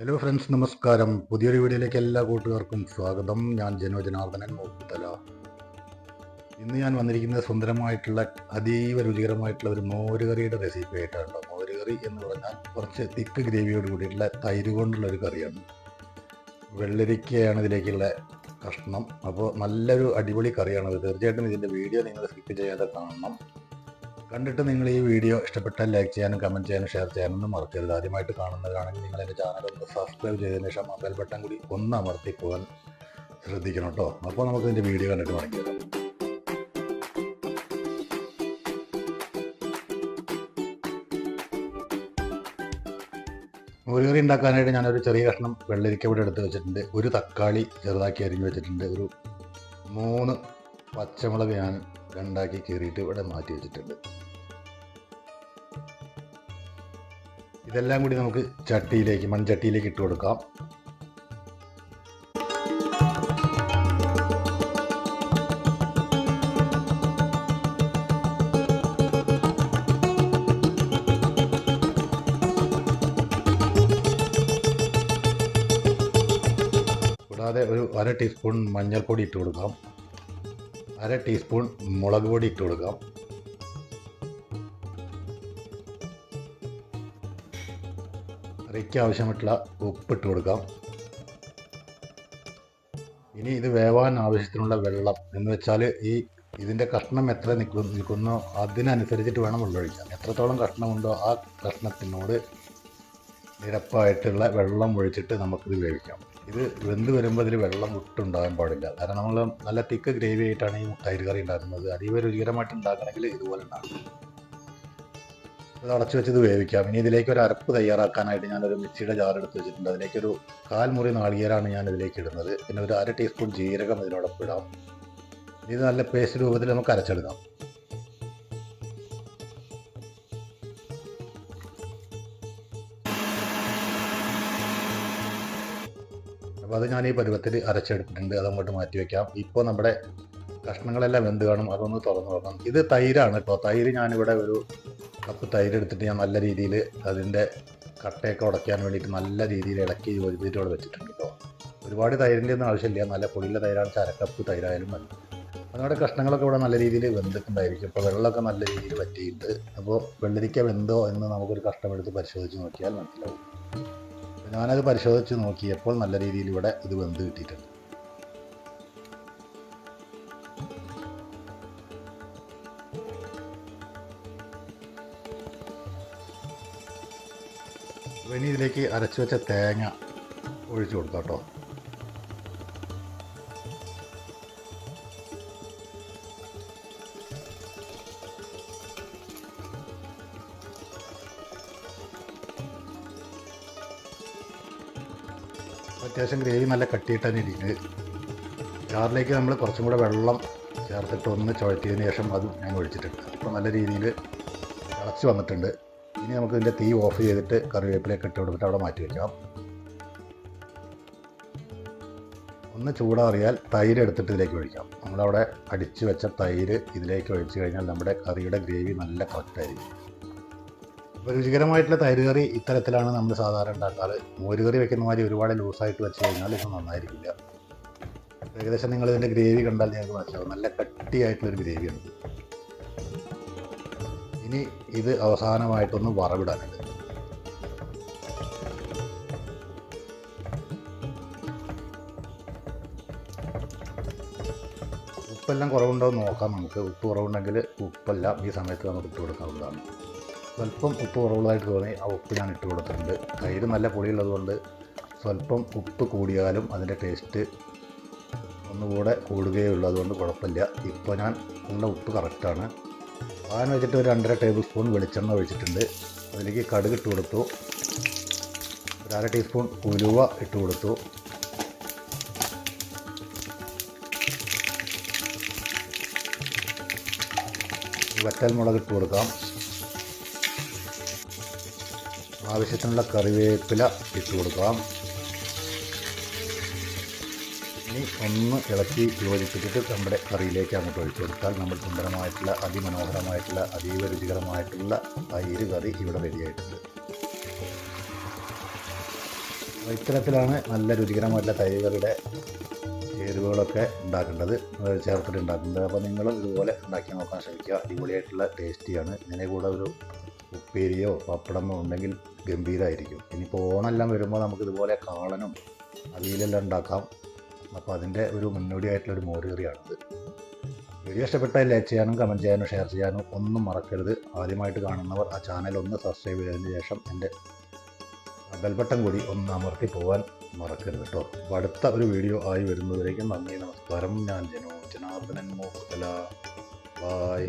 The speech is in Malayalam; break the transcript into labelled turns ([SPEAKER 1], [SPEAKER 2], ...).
[SPEAKER 1] ഹലോ ഫ്രണ്ട്സ് നമസ്കാരം. പുതിയൊരു വീഡിയോയിലേക്ക് എല്ലാ കൂട്ടുകാർക്കും സ്വാഗതം. ഞാൻ ജനോ ജനാർദ്ദനൻ ഇന്ന് ഞാൻ വന്നിരിക്കുന്നത് സുന്ദരമായിട്ടുള്ള അതീവ രുചികരമായിട്ടുള്ള ഒരു മോരുകറിയുടെ റെസിപ്പി ആയിട്ടാണ് മോരുകറി എന്ന് പറഞ്ഞാൽ കുറച്ച് തിക്ക് ഗ്രേവിയോട് കൂടിയിട്ടുള്ള തൈര് കൊണ്ടുള്ള ഒരു കറിയാണ്. വെള്ളരിക്കയാണ് ഇതിലേക്കുള്ള കഷ്ണം. അപ്പോൾ നല്ലൊരു അടിപൊളി കറിയാണത്. തീർച്ചയായിട്ടും ഇതിന്റെ വീഡിയോ നിങ്ങൾ സ്കിപ്പ് ചെയ്യാതെ കാണണം. കണ്ടിട്ട് നിങ്ങൾ ഈ വീഡിയോ ഇഷ്ടപ്പെട്ടാൽ ലൈക്ക് ചെയ്യാനും കമന്റ് ചെയ്യാനും ഷെയർ ചെയ്യാനൊന്നും മറക്കരുത്. ആദ്യമായിട്ട് കാണുന്നതാണെങ്കിൽ നിങ്ങൾ എന്റെ ചാനൽ ഒന്ന് സബ്സ്ക്രൈബ് ചെയ്തതിന് ശേഷം ബെൽ ബട്ടൺ കൂടി ഒന്ന് അമർത്തി പോകാൻ ശ്രദ്ധിക്കണം കേട്ടോ. അപ്പോൾ നമുക്ക് ഇതിന്റെ വീഡിയോ കണ്ടിട്ട് തുടങ്ങിയത് മോരുകറി ഉണ്ടാക്കാനായിട്ട് ഞാനൊരു ചെറിയ കഷ്ണം വെള്ളരിക്ക ഇവിടെ എടുത്ത് വെച്ചിട്ടുണ്ട്. ഒരു തക്കാളി ചെറുതാക്കി അരിഞ്ഞ് വെച്ചിട്ടുണ്ട്. ഒരു മൂന്ന് പച്ചമുളക് ഞാൻ രണ്ടാക്കി കീറിയിട്ട് ഇവിടെ മാറ്റി വെച്ചിട്ടുണ്ട്. ഇതെല്ലാം കൂടി നമുക്ക് ചട്ടിയിലേക്ക് മൺചട്ടിയിലേക്ക് ഇട്ട് കൊടുക്കാം. കൂടാതെ ഒരു അര ടീസ്പൂൺ മഞ്ഞൾപ്പൊടി ഇട്ട് കൊടുക്കാം. അര ടീസ്പൂൺ മുളക് പൊടി ഇട്ട് കൊടുക്കാം. കറിക്ക് ആവശ്യമായിട്ടുള്ള ഉപ്പ് ഇട്ട് കൊടുക്കാം. ഇനി ഇത് വേവാൻ ആവശ്യത്തിനുള്ള വെള്ളം എന്ന് വെച്ചാൽ ഈ ഇതിന്റെ കഷ്ണം എത്ര നിൽക്കും നിൽക്കുന്നോ അതിനനുസരിച്ചിട്ട് വേണം വെള്ളമൊഴിക്കാൻ എത്രത്തോളം കഷ്ണമുണ്ടോ ആ കഷ്ണത്തിനോട് നിരപ്പായിട്ടുള്ള വെള്ളം ഒഴിച്ചിട്ട് നമുക്കിത് വേവിക്കാം. ഇത് വെന്ത് വരുമ്പോൾ ഇതിൽ വെള്ളം വിട്ടുണ്ടാകാൻ പാടില്ല. കാരണം നമ്മൾ നല്ല തിക്ക് ഗ്രേവി ആയിട്ടാണ് ഈ തൈര് കറി ഉണ്ടാക്കുന്നത്. അതീവ രുചികരമായിട്ട് ഉണ്ടാക്കണമെങ്കിൽ ഇതുപോലെ ഉണ്ടാക്കും ഇത് അടച്ചു വെച്ചത് വേവിക്കാം. ഇനി ഇതിലേക്ക് ഒരു അരപ്പ് തയ്യാറാക്കാനായിട്ട് ഞാനൊരു മിക്സിയുടെ ജാർ എടുത്ത് വെച്ചിട്ടുണ്ട്. അതിലേക്കൊരു കാൽ മുറി നാളികേരാണ് ഞാൻ ഇതിലേക്ക് ഇടുന്നത്. പിന്നെ ഒരു അര ടീസ്പൂൺ ജീരകം ഇതിനോടൊപ്പം ഇടാം. ഇത് നല്ല പേസ്റ്റ് രൂപത്തിൽ നമുക്ക് അരച്ചെടുക്കാം. അപ്പോൾ അത് ഞാൻ ഈ പരുവത്തിൽ അരച്ചെടുത്തിട്ടുണ്ട്. അതങ്ങോട്ട് മാറ്റി വെക്കാം. ഇപ്പോൾ നമ്മുടെ കഷ്ണങ്ങളെല്ലാം വെന്ത് കാണും. അതൊന്ന് തുറന്നു നോക്കാം. ഇത് തൈരാണ് കേട്ടോ. തൈര് ഞാനിവിടെ ഒരു കപ്പ് തൈര് എടുത്തിട്ട് ഞാൻ നല്ല രീതിയിൽ അതിന്റെ കട്ടയൊക്കെ ഉടയ്ക്കാൻ വേണ്ടിയിട്ട് നല്ല രീതിയിൽ ഇളക്കി യോജിപ്പിച്ചിട്ട് വെച്ചിട്ടുണ്ട് കേട്ടോ ഒരുപാട് തൈരിന്റെ ഒന്നും ആവശ്യമില്ല. നല്ല പൊടിയുള്ള തൈരാണ് ചരക്കപ്പ് തൈരായാലും മതി. അതുകൊണ്ട് കഷ്ണങ്ങളൊക്കെ ഇവിടെ നല്ല രീതിയിൽ വെന്തിട്ടുണ്ടായിരിക്കും. അപ്പോൾ വെള്ളമൊക്കെ നല്ല രീതിയിൽ പറ്റിയിട്ട് അപ്പോൾ വെള്ളരിക്ക വെന്തോ എന്ന് നമുക്കൊരു കഷ്ണമെടുത്ത് പരിശോധിച്ച് നോക്കിയാൽ മനസ്സിലാവും. ഞാനത് പരിശോധിച്ച് നോക്കിയപ്പോൾ നല്ല രീതിയിൽ ഇവിടെ ഇത് വെന്ത് കിട്ടിയിട്ടുണ്ട്. ഇനി ഇതിലേക്ക് അരച്ചു വെച്ച തേങ്ങ ഒഴിച്ചു കൊടുക്കാം കേട്ടോ. അത്യാവശ്യം ഗ്രേവി നല്ല കട്ടിയിട്ടാണ് ഇരിക്കുന്നത് ചാറിലേക്ക് നമ്മൾ കുറച്ചും കൂടെ വെള്ളം ചേർത്തിട്ട് ഒന്ന് ചുഴറ്റിയതിന് ശേഷം അതും ഞാൻ ഒഴിച്ചിട്ടുണ്ട് അപ്പോൾ നല്ല രീതിയിൽ തിളച്ച് വന്നിട്ടുണ്ട്. ഇനി നമുക്ക് ഇതിന്റെ തീ ഓഫ് ചെയ്തിട്ട് കറിവേപ്പിലേക്ക് ഇട്ട് കൊടുത്തിട്ട് അവിടെ മാറ്റി വയ്ക്കാം ഒന്ന് ചൂടാറിയാൽ തൈര് എടുത്തിട്ട് ഇതിലേക്ക് ഒഴിക്കാം. നമ്മളവിടെ അടിച്ച് വെച്ച തൈര് ഇതിലേക്ക് ഒഴിച്ച് കഴിഞ്ഞാൽ നമ്മുടെ കറിയുടെ ഗ്രേവി നല്ല കറക്റ്റായിരിക്കും അപ്പോൾ രുചികരമായിട്ടുള്ള തൈര് കറി ഇത്തരത്തിലാണ് നമ്മൾ സാധാരണ ഉണ്ടാക്കാറ്. മോര് കറി വെക്കുന്ന മാതിരി ഒരുപാട് ലൂസായിട്ട് വെച്ച് കഴിഞ്ഞാൽ ഇത് നന്നായിരിക്കില്ല. ഏകദേശം നിങ്ങൾ ഇതിന്റെ ഗ്രേവി കണ്ടാൽ ഞങ്ങൾക്ക് മനസ്സിലാവും. നല്ല കട്ടിയായിട്ടുള്ളൊരു ഗ്രേവിയാണ് ഇനി ഇത് അവസാനമായിട്ടൊന്ന് വറവിടാനുണ്ട് ഉപ്പെല്ലാം കുറവുണ്ടോ എന്ന് നോക്കാം നമുക്ക്. ഉപ്പ് കുറവുണ്ടെങ്കിൽ ഉപ്പെല്ലാം ഈ സമയത്ത് നമുക്ക് ഇട്ട് കൊടുക്കാവുന്നതാണ്. സ്വല്പം ഉപ്പ് കുറവുള്ളതായിട്ട് തോന്നി. ആ ഉപ്പ് ഞാൻ ഇട്ട് കൊടുത്തിട്ടുണ്ട്. തൈര് നല്ല പൊടിയുള്ളതുകൊണ്ട് സ്വല്പം ഉപ്പ് കൂടിയാലും അതിന്റെ ടേസ്റ്റ് ഒന്നുകൂടെ കൂടുകയുള്ളതുകൊണ്ട് കുഴപ്പമില്ല. ഇപ്പോൾ ഞാൻ ഉള്ള ഉപ്പ് കറക്റ്റാണ്. പാൻ വെച്ചിട്ട് ഒരു രണ്ടര ടേബിൾ സ്പൂൺ വെളിച്ചെണ്ണ ഒഴിച്ചിട്ടുണ്ട്. അതിലേക്ക് കടുക് ഇട്ട് കൊടുത്തു. ഒരു അര ടീസ്പൂൺ ഉലുവ ഇട്ട് കൊടുത്തു. വറ്റൽ മുളക് ഇട്ട് കൊടുക്കാം. ആവശ്യത്തിനുള്ള കറിവേപ്പില ഇട്ട് കൊടുക്കാം. ഇനി ഒന്ന് ഇളക്കി യോജിപ്പിച്ചിട്ട് നമ്മുടെ കറിയിലേക്ക് അങ്ങോട്ട് ഒഴിച്ചു കൊടുത്താൽ നമ്മൾ സുന്ദരമായിട്ടുള്ള അതിമനോഹരമായിട്ടുള്ള അതീവ രുചികരമായിട്ടുള്ള തൈര് കറി ഇവിടെ റെഡിയായിട്ടുണ്ട് ഇത്തരത്തിലാണ് നല്ല രുചികരമായിട്ടുള്ള തൈര് കറിയുടെ ചേരുവകളൊക്കെ ഉണ്ടാക്കേണ്ടത് ചേർത്തിട്ട് ഉണ്ടാക്കുന്നത് അപ്പോൾ നിങ്ങളും ഇതുപോലെ ഉണ്ടാക്കി നോക്കാൻ ശ്രമിക്കുക. അടിപൊളിയായിട്ടുള്ള ടേസ്റ്റിയാണ് ഇതിനെ കൂടെ ഒരു ഉപ്പേരിയോ പപ്പടമോ ഉണ്ടെങ്കിൽ ഗംഭീരമായിരിക്കും ഇനിയിപ്പോൾ ഓണമെല്ലാം വരുമ്പോൾ നമുക്ക് ഇതുപോലെ കാളനും അവിയലെല്ലാം ഉണ്ടാക്കാം. അപ്പോൾ അതിന്റെ ഒരു മുന്നോടിയായിട്ടുള്ള ഒരു മോര് കറിയാണിത് വീഡിയോ ഇഷ്ടപ്പെട്ടാൽ ലൈക്ക് ചെയ്യാനും കമന്റ് ചെയ്യാനും ഷെയർ ചെയ്യാനും ഒന്നും മറക്കരുത്. ആദ്യമായിട്ട് കാണുന്നവർ ആ ചാനൽ ഒന്ന് സബ്സ്ക്രൈബ് ചെയ്തതിന് ശേഷം എന്റെ ബെൽബട്ടൺ കൂടി ഒന്ന് അമർത്തി പോകാൻ മറക്കരുത് കേട്ടോ അപ്പോൾ അടുത്ത ഒരു വീഡിയോ ആയി വരുന്നതിലേക്കും നന്ദി നമസ്കാരം. ഞാൻ ജനോ ജനാർദ്ദനൻ മോഹല ബായ്